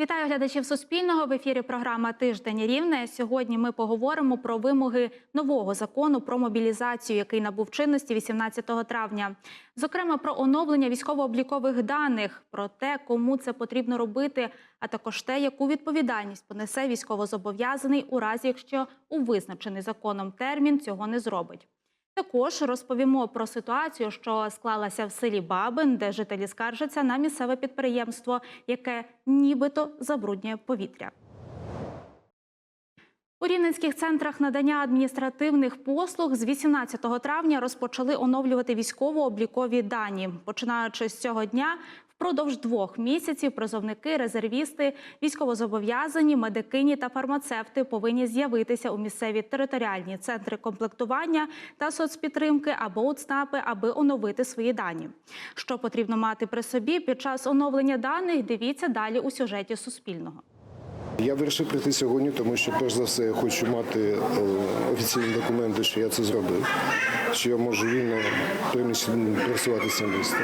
Вітаю глядачів Суспільного в ефірі. Програма Тиждень Рівне. Сьогодні ми поговоримо про вимоги нового закону про мобілізацію, який набув чинності 18 травня. Зокрема, про оновлення військово-облікових даних, про те, кому це потрібно робити, а також те, яку відповідальність понесе військовозобов'язаний у разі, якщо у визначений законом термін цього не зробить. Також розповімо про ситуацію, що склалася в селі Бабин, де жителі скаржаться на місцеве підприємство, яке нібито забруднює повітря. У рівненських центрах надання адміністративних послуг з 18 травня розпочали оновлювати військово-облікові дані. Починаючи з цього дня, впродовж двох місяців призовники, резервісти, військовозобов'язані, медикині та фармацевти повинні з'явитися у місцеві територіальні центри комплектування та соцпідтримки або УЦНАПи, аби оновити свої дані. Що потрібно мати при собі під час оновлення даних? Дивіться далі у сюжеті Суспільного. Я вирішив прийти сьогодні, тому що перш за все я хочу мати е, офіційні документи, що я це зробив, що я можу вільно пересуватися місто.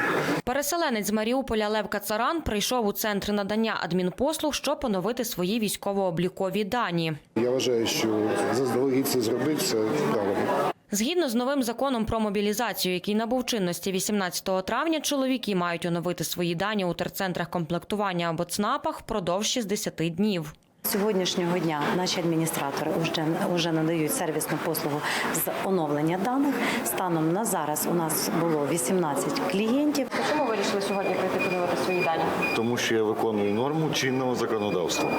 Переселенець з Маріуполя Лев Кацаран прийшов у центр надання адмінпослуг, щоб поновити свої військово-облікові дані. Я вважаю, що заздалегідь це зробити це правильно. Згідно з новим законом про мобілізацію, який набув чинності 18 травня, чоловіки мають оновити свої дані у терцентрах комплектування або ЦНАПах впродовж 60 днів. Сьогоднішнього дня наші адміністратори вже, вже надають сервісну послугу з оновлення даних. Станом на зараз у нас було 18 клієнтів. Чому ви вирішили сьогодні прийти подивити свої дані? тому що я виконую норму чинного законодавства.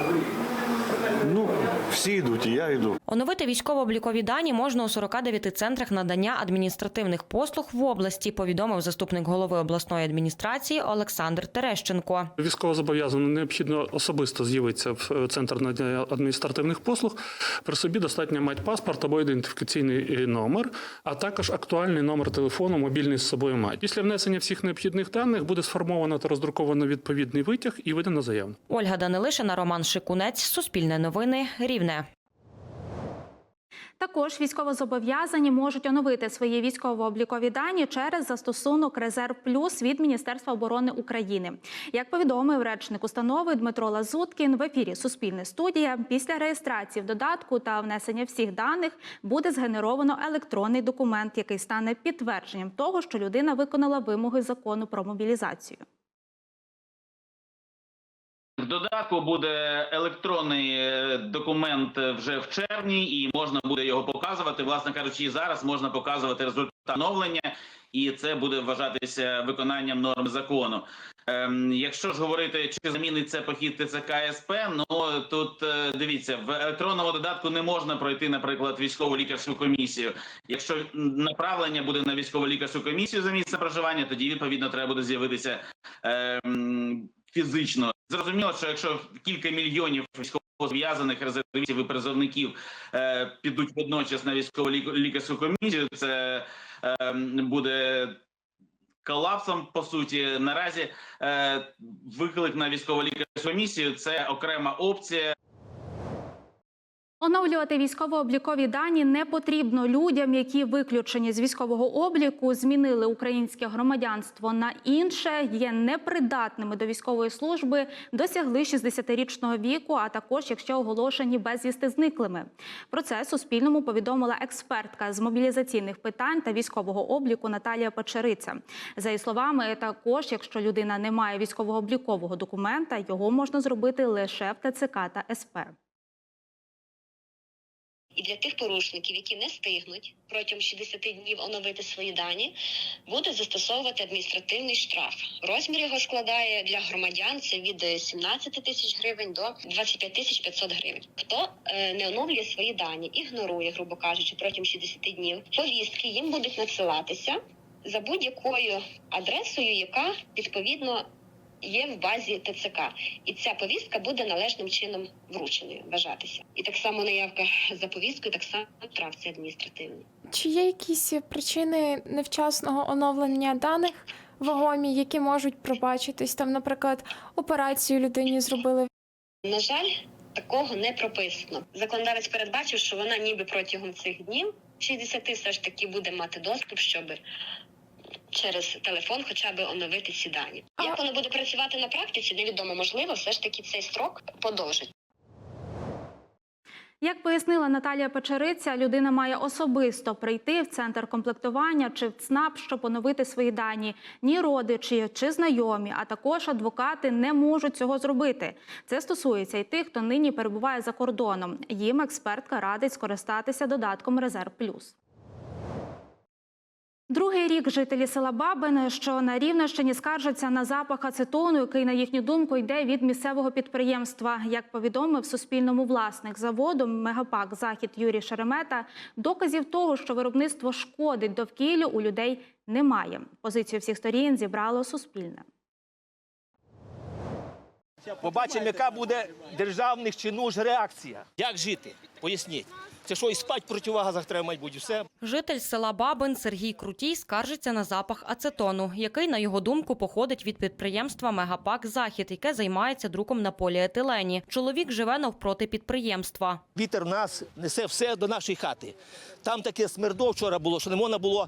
Ну, всі йдуть, і я йду. Оновити військово-облікові дані можна у 49 центрах надання адміністративних послуг в області, повідомив заступник голови обласної адміністрації Олександр Терещенко. Військовозобов'язаним необхідно особисто з'явитися в е, центр надання адміністративних послуг. При собі достатньо мати паспорт або ідентифікаційний е, номер, а також актуальний номер телефону, мобільний з собою мати. Після внесення всіх необхідних даних буде сформовано та роздруковано відповідний витяг і видано заяву. Ольга Данилишина, Роман Шикунець, Суспільне новини, Рівне. Також військовозобов'язані можуть оновити свої військово-облікові дані через застосунок Резерв Плюс від Міністерства оборони України. Як повідомив речник установи Дмитро Лазуткін в ефірі Суспільне студія, після реєстрації в додатку та внесення всіх даних буде згенеровано електронний документ, який стане підтвердженням того, що людина виконала вимоги закону про мобілізацію. Додатку буде електронний е, документ е, вже в червні, і можна буде його показувати. Власне кажучи, зараз можна показувати результат оновлення, і це буде вважатися виконанням норм закону. Ем, якщо ж говорити, чи замінить це похід ТЦК СП, ну тут е, дивіться, в електронному додатку не можна пройти, наприклад, військово лікарську комісію. Якщо направлення буде на військово лікарську комісію за місце проживання, тоді відповідно треба буде з'явитися. Ем, Фізично зрозуміло, що якщо кілька мільйонів військовозв'язаних резервістів і призовників е, підуть водночас на військову лікарську комісію, це е, буде колапсом. По суті, наразі е, виклик на військово лікарську комісію це окрема опція. Оновлювати військово-облікові дані не потрібно людям, які виключені з військового обліку, змінили українське громадянство на інше, є непридатними до військової служби, досягли 60-річного віку, а також якщо оголошені безвісти зниклими. Про це Суспільному повідомила експертка з мобілізаційних питань та військового обліку Наталія Печериця. За її словами, також, якщо людина не має військово-облікового документа, його можна зробити лише в ТЦК та СП. І для тих порушників, які не встигнуть протягом 60 днів оновити свої дані, буде застосовувати адміністративний штраф. Розмір його складає для громадян це від 17 тисяч гривень до 25 тисяч 500 гривень. Хто е, не оновлює свої дані, ігнорує, грубо кажучи, протягом 60 днів, повістки їм будуть надсилатися за будь-якою адресою, яка відповідно є в базі ТЦК, і ця повістка буде належним чином врученою вважатися. І так само наявка за повісткою, так само штраф це адміністративний. Чи є якісь причини невчасного оновлення даних вагомі, які можуть пробачитись? Там, наприклад, операцію людині зробили На жаль, такого не прописано. Законодавець передбачив, що вона ніби протягом цих днів 60 все ж таки буде мати доступ, щоб через телефон хоча б оновити ці дані. Як воно буде працювати на практиці, невідомо. Можливо, все ж таки цей строк подовжить. Як пояснила Наталія Печериця, людина має особисто прийти в центр комплектування чи в ЦНАП, щоб оновити свої дані. Ні родичі чи знайомі, а також адвокати не можуть цього зробити. Це стосується і тих, хто нині перебуває за кордоном. Їм експертка радить скористатися додатком Резерв Плюс. Другий рік жителі села Бабине, що на Рівненщині скаржаться на запах ацетону, який, на їхню думку, йде від місцевого підприємства. Як повідомив Суспільному власник заводу Мегапак Захід Юрій Шеремета, доказів того, що виробництво шкодить довкіллю, у людей немає. Позицію всіх сторін зібрало Суспільне. Побачимо, яка буде державних чи нуж реакція. Як жити? Поясніть. Це що, і спать в противогазах треба, мати бути, все? Житель села Бабин Сергій Крутій скаржиться на запах ацетону, який, на його думку, походить від підприємства Мегапак Захід, яке займається друком на поліетилені. Чоловік живе навпроти підприємства. Вітер нас несе все до нашої хати. Там таке смердо вчора було, що не можна було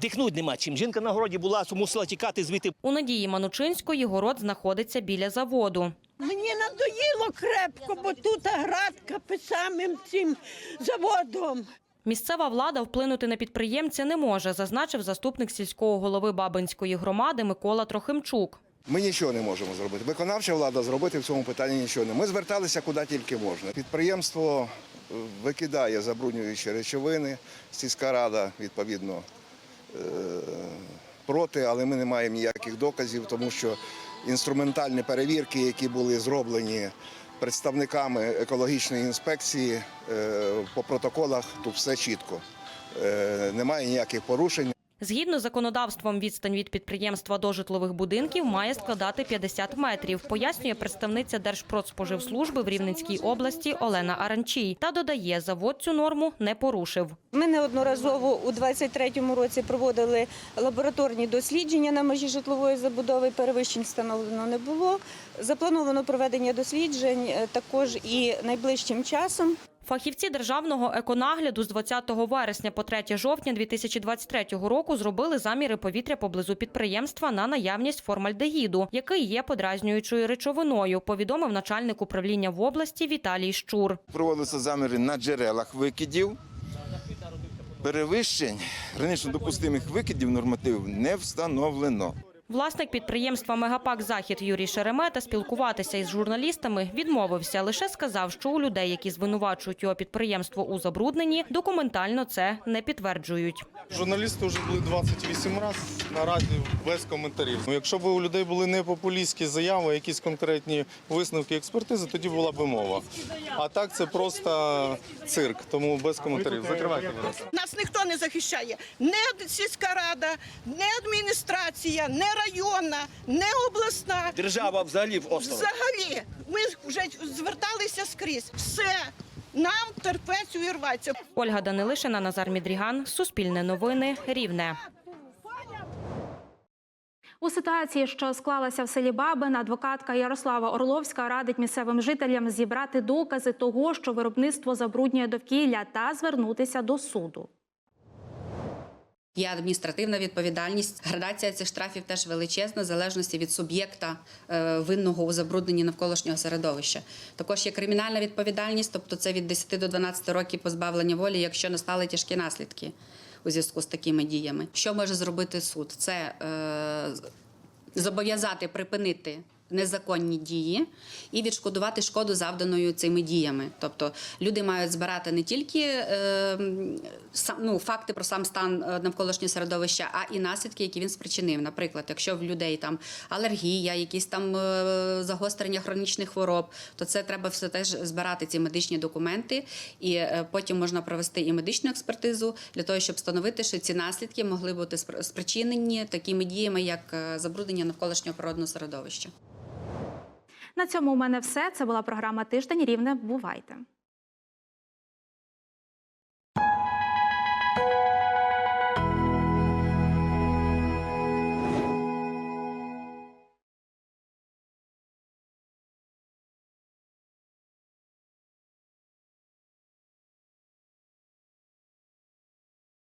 дихнути нема чим. Жінка на городі була, мусила тікати звідти. У Надії Манучинської город знаходиться біля заводу. Мені надоїло крепко, бо тут градка під самим цим заводом. Місцева влада вплинути на підприємця не може, зазначив заступник сільського голови Бабинської громади Микола Трохимчук. Ми нічого не можемо зробити. Виконавча влада зробити в цьому питанні нічого не. Ми зверталися куди тільки можна. Підприємство е, викидає забруднюючі речовини. Сільська рада відповідно проти, але ми не маємо ніяких доказів, тому що інструментальні перевірки, які були зроблені представниками екологічної інспекції е, по протоколах, тут все чітко. Е, Немає ніяких порушень. Згідно з законодавством, відстань від підприємства до житлових будинків має складати 50 метрів, пояснює представниця Держпродспоживслужби в Рівненській області Олена Аранчій. Та додає, завод цю норму не порушив. Ми неодноразово у 23-му році проводили лабораторні дослідження на межі житлової забудови. Перевищень встановлено не було. Заплановано проведення досліджень е, також і найближчим часом. Фахівці державного еконагляду з 20 вересня по 3 жовтня 2023 року зробили заміри повітря поблизу підприємства на наявність формальдегіду, який є подразнюючою речовиною, повідомив начальник управління в області Віталій Щур. Проводилися заміри на джерелах викидів. Перевищень гранично допустимих викидів нормативів не встановлено. Власник підприємства Мегапак Захід Юрій Шеремета спілкуватися із журналістами відмовився. Лише сказав, що у людей, які звинувачують його підприємство у забрудненні, документально це не підтверджують. Журналісти вже були 28 разів, наразі без коментарів. Ну, Якщо б у людей були не популістські заяви, якісь конкретні висновки експертизи, тоді була б мова. А так це просто цирк, тому без коментарів. Закривайте, будь. Нас ніхто не захищає. Не сільська рада, не адміністрація, не районна, не обласна. Держава взагалі в острові. Взагалі, ми вже зверталися скрізь. Все, нам терпець увірватися. Ольга Данилишина, Назар Мідріган, Суспільне новини, Рівне. У ситуації, що склалася в селі Бабин, адвокатка Ярослава Орловська радить місцевим жителям зібрати докази того, що виробництво забруднює довкілля, та звернутися до суду. Є адміністративна відповідальність. Градація цих штрафів теж величезна, в залежності від суб'єкта е, винного у забрудненні навколишнього середовища. Також є кримінальна відповідальність, тобто це від 10 до 12 років позбавлення волі, якщо настали тяжкі наслідки у зв'язку з такими діями. Що може зробити суд? Це е, зобов'язати припинити. Незаконні дії і відшкодувати шкоду завданою цими діями. Тобто люди мають збирати не тільки е, ну, факти про сам стан е, навколишнього середовища, а і наслідки, які він спричинив. Наприклад, якщо в людей там алергія, якісь там е, загострення хронічних хвороб, то це треба все теж збирати ці медичні документи, і е, потім можна провести і медичну експертизу для того, щоб встановити, що ці наслідки могли бути спр- спричинені такими діями, як забруднення навколишнього природного середовища. На цьому у мене все. Це була програма Тиждень Рівне. Бувайте.